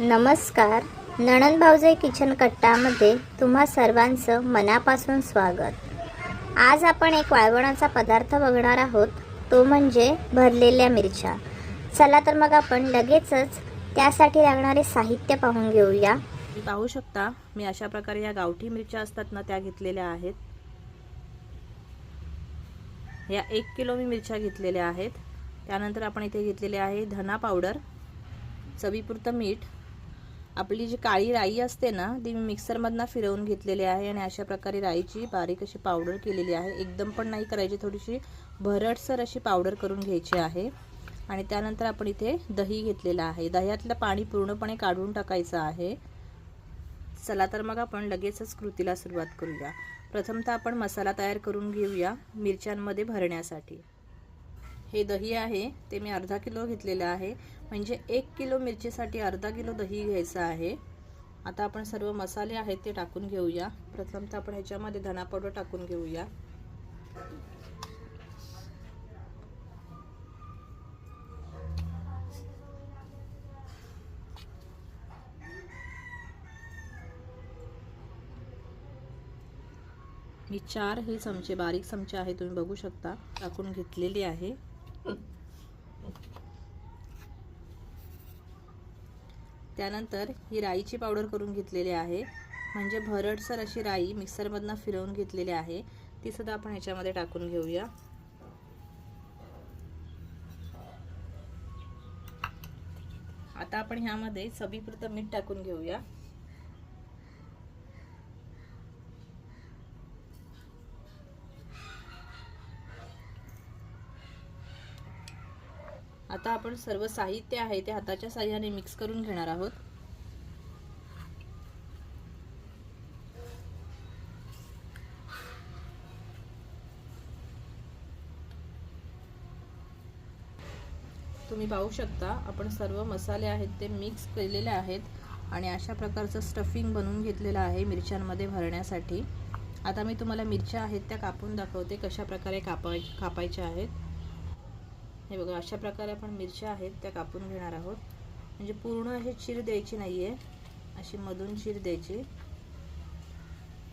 नमस्कार. नणन भाऊजे किचन कट्टामध्ये तुम्हा सर्वांचं मनापासून स्वागत. आज आपण एक वाळवणाचा पदार्थ बघणार आहोत. तो म्हणजे भरलेल्या मिरच्या. चला तर मग आपण लगेचच त्यासाठी लागणारे साहित्य पाहून घेऊया. पाहू शकता मी अशा प्रकारे या गावठी मिरच्या असतात ना त्या घेतलेल्या आहेत. या एक किलो मी मिरच्या घेतलेल्या आहेत. त्यानंतर आपण इथे घेतलेले आहे धना पावडर चवीपुरतं मीठ आपली जी काळी राई असते ना ती मी मिक्सरमधनं फिरवून घेतलेली आहे आणि अशा प्रकारे राईची बारीक अशी पावडर केलेली आहे. एकदम पण नाही करायची थोडीशी भरटसर अशी पावडर करून घ्यायची आहे. आणि त्यानंतर आपण इथे दही घेतलेलं आहे. दह्यातलं पाणी पूर्णपणे काढून टाकायचं आहे. चला तर मग आपण लगेचच कृतीला सुरुवात करूया. प्रथमतः आपण मसाला तयार करून घेऊया मिरच्यांमध्ये भरण्यासाठी. हे दही आहे ते मी अर्धा किलो घेतलेलं आहे. म्हणजे एक किलो मिरचीसाठी अर्धा किलो दही घ्यायचं आहे. आता आपण सर्व मसाले आहेत ते टाकून घेऊया. प्रथमतः आपण ह्याच्यामध्ये धना पावडर टाकून घेऊया. मी चार हे चमचे बारीक चमचे आहे तुम्ही बघू शकता. टाकून घेतलेली आहे. त्यानंतर ही राईची पावडर करून घेतलेली आहे. म्हणजे भरडसर अशी राई मिक्सरमधनं फिरवून घेतलेली आहे. ती सुद्धा आपण ह्याच्यामध्ये टाकून घेऊया. आता आपण ह्यामध्ये चवीपुरतं मीठ टाकून घेऊया. आता आपण सर्व साहित्य आहे ते हाताच्या साह्याने मिक्स करून घेणार आहोत. तुम्ही पाहू शकता आपण सर्व मसाले आहेत ते मिक्स केलेले आहेत आणि अशा प्रकारचं स्टफिंग बनवून घेतलेलं आहे मिरच्यांमध्ये भरण्यासाठी. आता मी तुम्हाला मिरच्या आहेत त्या कापून दाखवते कशा प्रकारे कापाय कापायच्या आहेत. हे बघा अशा प्रकारे आपण मिरच्या आहेत त्या कापून घेणार आहोत. म्हणजे पूर्ण अशी चीर द्यायची नाही आहे अशी मधून चीर द्यायची.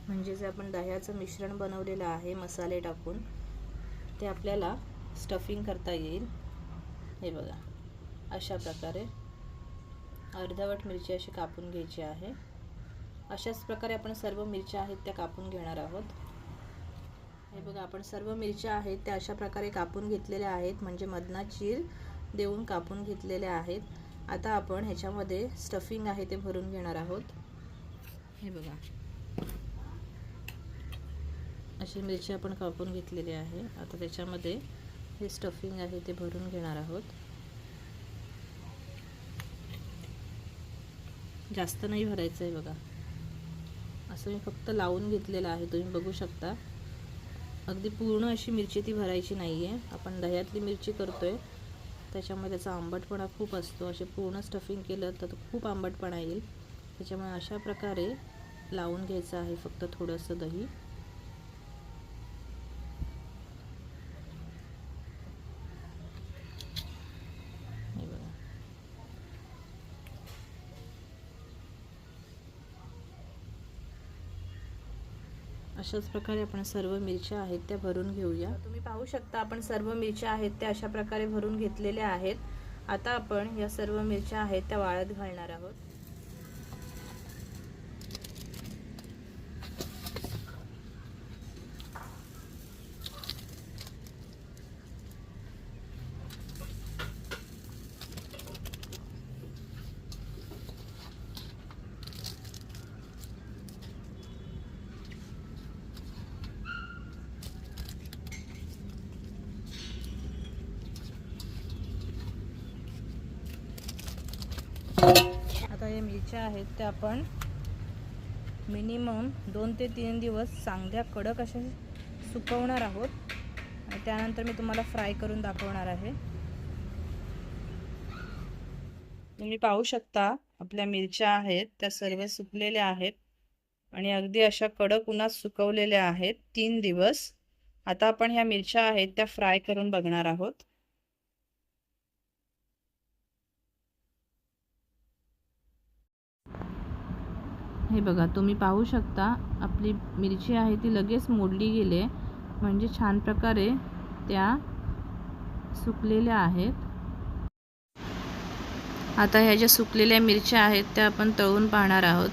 म्हणजे जे आपण दह्याचं मिश्रण बनवलेलं आहे मसाले टाकून ते आपल्याला स्टफिंग करता येईल. हे बघा अशा प्रकारे अर्धवट मिरची अशी कापून घ्यायची आहे. अशाच प्रकारे आपण सर्व मिरच्या आहेत त्या कापून घेणार आहोत. हे बघा आपण सर्व मिरच्या आहेत त्या अशा प्रकारे कापून घेतलेल्या आहेत. म्हणजे मधना चीर देऊन कापून घेतलेल्या आहेत. आता आपण ह्याच्यामध्ये स्टफिंग आहे ते भरून घेणार आहोत. हे बघा. अशी मिरची आपण कापून घेतलेली आहे. आता त्याच्यामध्ये हे स्टफिंग आहे ते भरून घेणार आहोत. जास्त नाही भरायचं आहे बघा. असं मी फक्त लावून घेतलेलं आहे. तुम्ही बघू शकता. अगदी पूर्ण अशी मिरची ती भरायची नाही आहे आपण दह्यातली मिरची करतो आहे त्याच्यामुळे त्याचा आंबटपणा खूप असतो. असे पूर्ण स्टफिंग केलं तर खूप आंबटपणा येईल. त्याच्यामुळे अशा प्रकारे लावून घ्यायचं आहे फक्त थोडंसं दही हे बघा अशाच प्रकारे आपण सर्व मिरच्या आहेत त्या भरून घेऊया. तुम्ही पाहू शकता आपण सर्व मिरच्या आहेत त्या अशा प्रकारे भरून घेतलेल्या आहेत. आता आपण या सर्व मिरच्या आहेत त्या वाळत घालणार आहोत. आता मिरच्या आहेत त्या आपण मिनिमम दोन ते तीन दिवस चांगल्या कडक अशा सुकवणार आहोत. आणि त्यानंतर मी तुम्हाला फ्राय करून दाखवणार आहे. तुम्ही पाहू शकता आपल्या मिरच्या आहेत त्या सर्व सुकलेल्या आहेत. आणि अगदी अशा कडक उन्हात सुकवलेल्या आहेत तीन दिवस. आता आपण ह्या मिरच्या आहेत त्या फ्राय करून बघणार आहोत. हे बघा तुम्ही पाहू शकता आपली मिरची आहे ती लगेच मोडली गेली आहे. म्हणजे छान प्रकारे त्या सुकलेल्या आहेत. आता ह्या ज्या सुकलेल्या मिरच्या आहेत त्या आपण तळून पाहणार आहोत.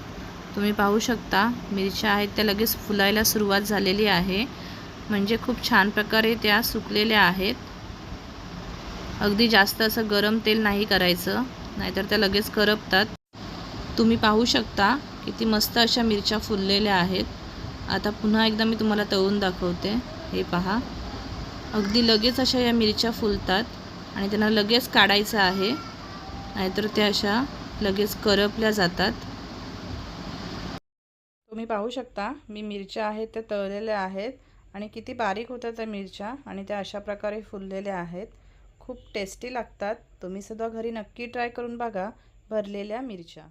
तुम्ही पाहू शकता मिरच्या आहेत त्या लगेच फुलायला सुरुवात झालेली आहे. म्हणजे खूप छान प्रकारे त्या सुकलेल्या आहेत. अगदी जास्त असं गरम तेल नाही करायचं नाहीतर त्या लगेच करपतात. तुम्ही पाहू शकता किती मस्त अशा मिरच्या फुललेल्या आहेत. आता पुन्हा एकदा मी तुम्हाला तळून दाखवते. हे पहा. अगदी लगेच अशा या मिरच्या फुलतात आणि त्यांना लगेच काढायचं आहे. नाहीतर त्या अशा लगेच करपल्या जातात. तुम्ही पाहू शकता मी मिरच्या आहेत त्या तळलेल्या आहेत आणि किती बारीक होत्या त्या मिरच्या आणि त्या अशा प्रकारे फुललेल्या आहेत. खूप टेस्टी लागतात. तुम्ही सुद्धा घरी नक्की ट्राय करून बघा भरलेल्या मिरच्या.